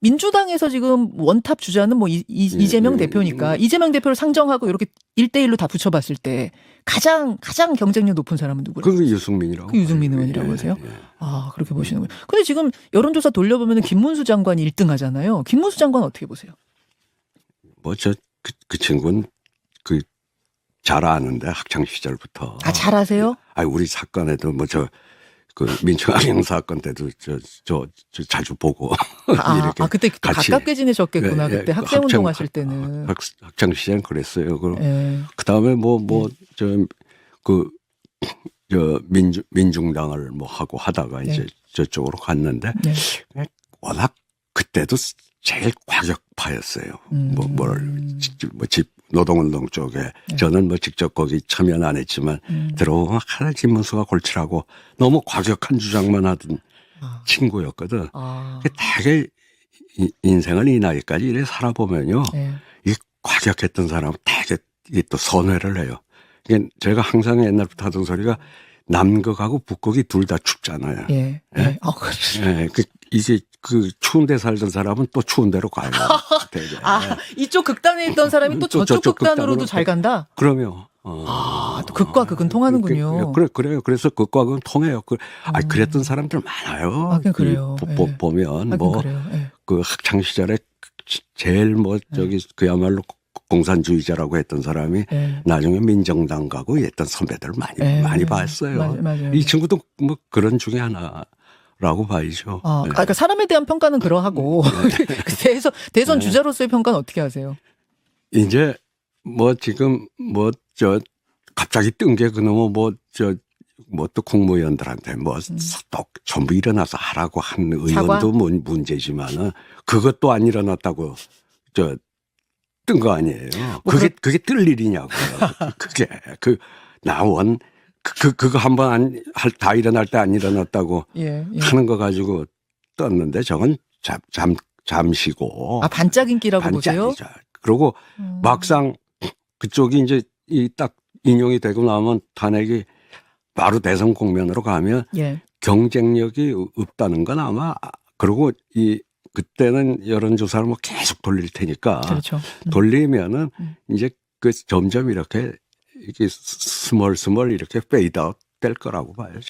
민주당에서 지금 원탑 주자는 뭐 이, 이, 예, 이재명 예, 대표니까 음. 이재명 대표를 상정하고 이렇게 1대1로 다 붙여봤을 때 가장 가장 경쟁력 높은 사람은 누구예요? 그거 유승민이라고. 그 유승민. 의원이라고 예, 하세요? 예. 아 그렇게 보시는군요. 근데 지금 여론조사 돌려보면 김문수 장관이 1등 하잖아요. 김문수 장관 어떻게 보세요? 뭐저 그, 그 친구는 그 잘 아는데 학창 시절부터. 아 잘하세요? 아 우리 사건에도 뭐 저 그 민청학령 사건 때도 저, 저, 저 자주 보고 아, 이렇게 아 그때 같이. 가깝게 지내셨겠구나. 예, 예, 그때 그 학생 운동하실 때는. 학, 학창 시절 그랬어요. 그 예. 그다음에 뭐 뭐 저 그 저 민주 민중당을 뭐 하고 하다가 네. 이제 저쪽으로 갔는데 네. 워낙 그때도 제일 과격파였어요. 음. 뭐뭘 직접 뭐집 노동운동 쪽에 네. 저는 뭐 직접 거기 참여는 안 했지만 음. 들어오면 하나 김문수가 골치라고 너무 과격한 주장만 하던 아. 친구였거든. 아. 되게 이- 인생을 이 나이까지 이래 살아보면요. 예. 이 과격했던 사람은 되게 이또 선회를 해요. 이게 제가 항상 옛날부터 하던 소리가 남극하고 북극이 둘 다 춥잖아요. 예. 예. 아, 그래. 예, 그 이제 그 추운 데 살던 사람은 또 추운 데로 가요. 되게. 아, 이쪽 극단에 있던 사람이 또 또 저쪽 저쪽 극단으로도 극단으로 잘 간다? 그러면 어. 아, 또 극과 극은 통하는군요. 그, 래 그래요. 그래서 극과 극은 통해요. 그, 아, 음. 그랬던 사람들 많아요. 하긴 그래요. 그 예. 보, 보면 하긴 뭐 그래요. 예. 그 학창 시절에 제일 뭐 저기 그야말로 공산주의자라고 했던 사람이 예. 나중에 민정당 가고 이랬던 선배들 많이 예. 많이 봤어요. 맞- 맞아요. 이 친구도 뭐 그런 중에 하나 라고 봐야죠. 아, 예. 그러니까 사람에 대한 평가는 그러하고 대선 대선 네. 주자로서의 평가는 어떻게 하세요? 이제 뭐 지금 뭐 저 갑자기 뜬 게 그놈의 뭐저 뭐또 국무위원들한테 뭐 또 전부 일어나서 하라고 한 음. 사과? 의원도 문- 문제지만은 그것도 안 일어났다고 저 뜬 거 아니에요. 뭐 그게 그게 뜰 일이냐고요. 그게 그 나원 그, 그 그거 한번 안다 일어날 때 안 일어났다고 예. 예. 하는 거 가지고 떴는데 저건 잠, 잠 잠시고 아 반짝 인기라고 보세요? 반짝이죠. 그리고 음. 막상 그쪽이 이제 이 딱 인용이 되고 나면 탄핵이 바로 대선 국면으로 가면 예. 경쟁력이 없다는 건 아마 그리고 이 그때는 여론조사를 뭐 계속 돌릴 테니까 그렇죠. 음. 돌리면은 음. 이제 그 점점 이렇게 이게 스멀스멀 이렇게 페이드아웃 될 거라고 봐요.